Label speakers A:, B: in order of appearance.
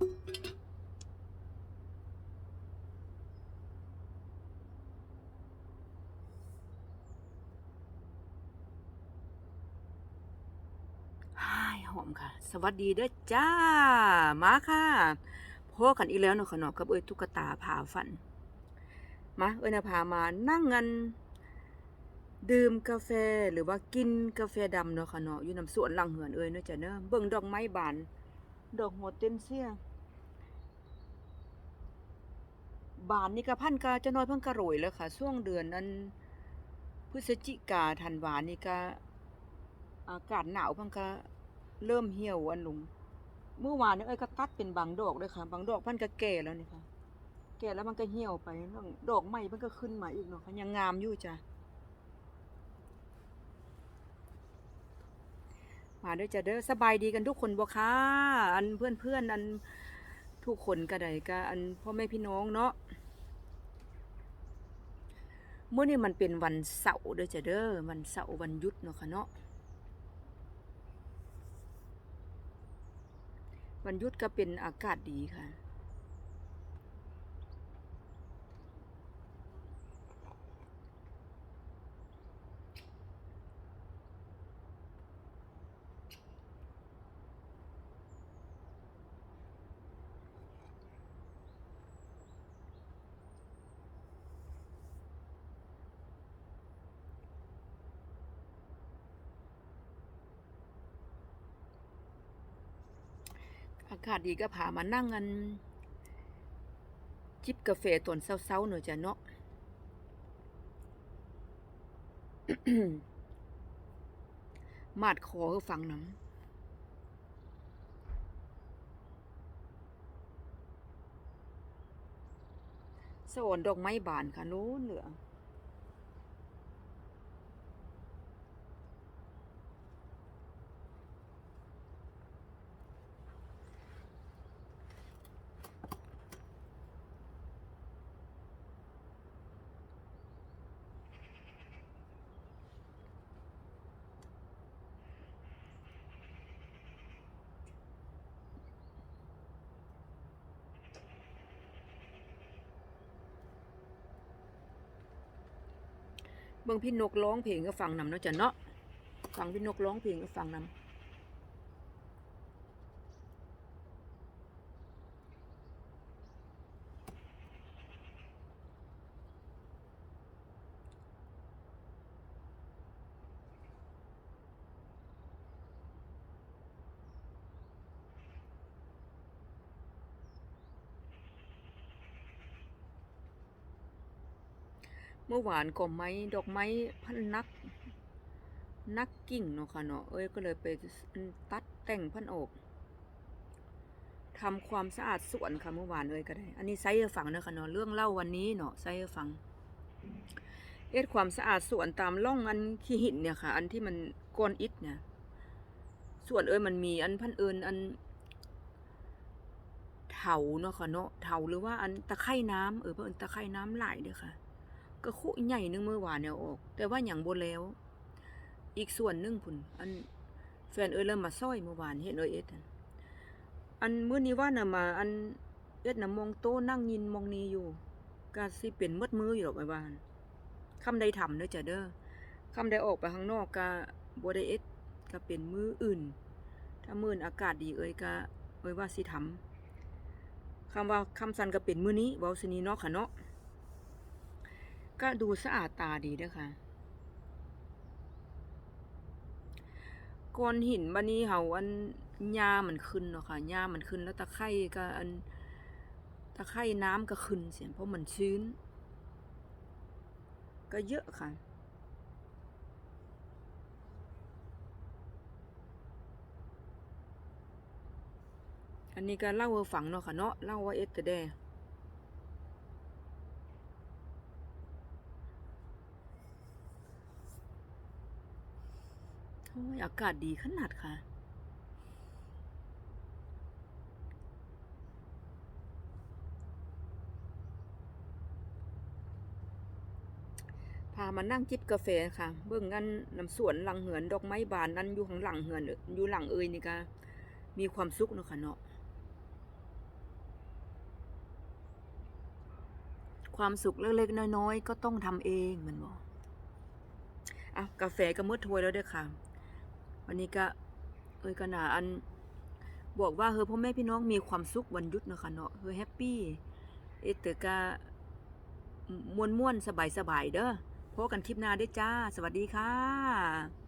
A: หอมค่ะ สวัสดีเด้อจ้า มาค่ะพบกันอีกแล้วเนาะขนอกับเอ้ยตุ๊กตาพาฝัน มาเอ้ยนะพามานั่งเงินดื่มกาแฟหรือว่ากินกาแฟดำเนาะค่ะเนาะอยู่น้ำสวนหลังเหือนเอ้ยเนาะจ้ะเนาะเบิ่งดอกไม้บาน ดอกหัวเต้นเสี้ย บานนี่ก็พันกาจะน้อยพิ่งกระโรยแล้วค่ะช่วงเดือนนั้นพฤศจิกาธันวานี่ก็อากาศหนาวพังก็เริ่มเหี่ยวอันลุงเมื่อวานนี้เอ้ยก็ตัดเป็นบางดอกเลยค่ะ บางดอกพันก็แก่แล้วนี่ค่ะ แก่แล้วมันก็เหี่ยวไปดอกใหม่มันก็ขึ้นมาอีกเนาะค่ะยังงามอยู่จ้ะมาเด้อจ้ะเด้อสบายดีกันทุกคนบ่คะอันเพื่อนเพื่อนอันทุกคนก็ได้ก็อันพ่อแม่พี่น้องเนาะ เมื่อนี้มันเป็นวันเสาร์เด้อจ้ะเด้อวันเสาร์วันหยุดเนาะค่ะเนาะวันหยุดก็เป็นอากาศดีค่ะากาศดีก็พามานั่งกัน จิบกาแฟตอนเช้าๆหน่อยจ้ะเนาะมาดคอคือฟังน้ำสวนดอกไม้บานค่ะโน้นเหลือง เบิ่งพี่นกร้องเพลงก็ฟังนำเนาะจ้ะเนาะฟังพี่นกร้องเพลงก็ฟังนำ เมื่อวานก็ไม้ดอกไม้พันนัก นักกิ่งเนาะค่ะเนาะเอ้ยก็เลยไปตัดแต่งพันอกทำความสะอาดสวนค่ะเมื่อวานเอ้ยก็ได้ อันนี้ไซให้ฟังเนาะค่ะเนาะเรื่องเล่าวันนี้เนาะไซให้ฟัง เอ็ดความสะอาดสวนตามร่องอันขี้หินเนี่ยค่ะ อันที่มันก้อนอิฐเนี่ยส่วนเอ้ยมันมีอันพันเอิญอันเถาเนาะค่ะเนาะเถาหรือว่าอันตะไคร่น้ำเออเพิ่นตะไคร่น้ำไหลเด้อค่ะ ก็คุใหญ่หนึงเมื่อวานเนี่ยออก แต่ว่าอย่างบ่แล้ว อีกส่วนหนึงพุ่นอันแฟนเอ้ยเริ่มมาซ้อยเมื่อวานเห็นเอ้ยเอ็ดอะอันมื้อนี้ว่าน่ะมา อันเอ็ดน่ะมองโต๊ะนั่งยินมองนี้อยู่ก็สิเป็นมืดมืออยู่ดอกไอ้บ้านคำใดทำเด้อจ้ะเด้อคำใดออกไปข้างนอกก็บ่ได้เอ็ดก็เป็นมืออื่น ถ้ามื้อนอากาศดีเอ้ยก็เอ้ยว่าสิทำคำว่าคำสันก็เป็นมื้อนี้เว้าซินี้เนาะค่ะเนาะ ก็ดูสะอาดตาดีด้วยค่ะก้อนหินบันนี้เฮาอันหญ้ามันขึ้นเนาะค่ะหญ้ามันขึ้นแล้วตะไคร่ก็อันตะไคร่น้ำก็ขึ้นเสียเพราะมันชื้น ก็เยอะค่ะอันนี้ก็เล่าให้ฟังเนาะค่ะเนาะเล่าว่าเอ็ดแต่แด อ้ยอากาศดีขนาดค่ะ พามานั่งจิบกาแฟค่ะ เบิ่งกันน้ำสวนหลังเหือนดอกไม้บานนั้นอยู่ข้างหลังเหือนอยู่หลังเอ่ยนี่ก็มีความสุขเนาะค่ะเนาะความสุขเล็กๆน้อยๆก็ต้องทำเองมันบอกอะกาแฟก็มืดถ้วยแล้วเด้อค่ะ วันนี้ก็เอ้ยก็นาอันบอกว่าเฮอพ่อแม่พี่น้องมีความสุขวันหยุดเนาะค่ะเนาะเฮอแฮปปี้เอะแต่ก็ม่วนๆสบายเด้อพบกันคลิปหน้าได้จ้า สวัสดีค่ะ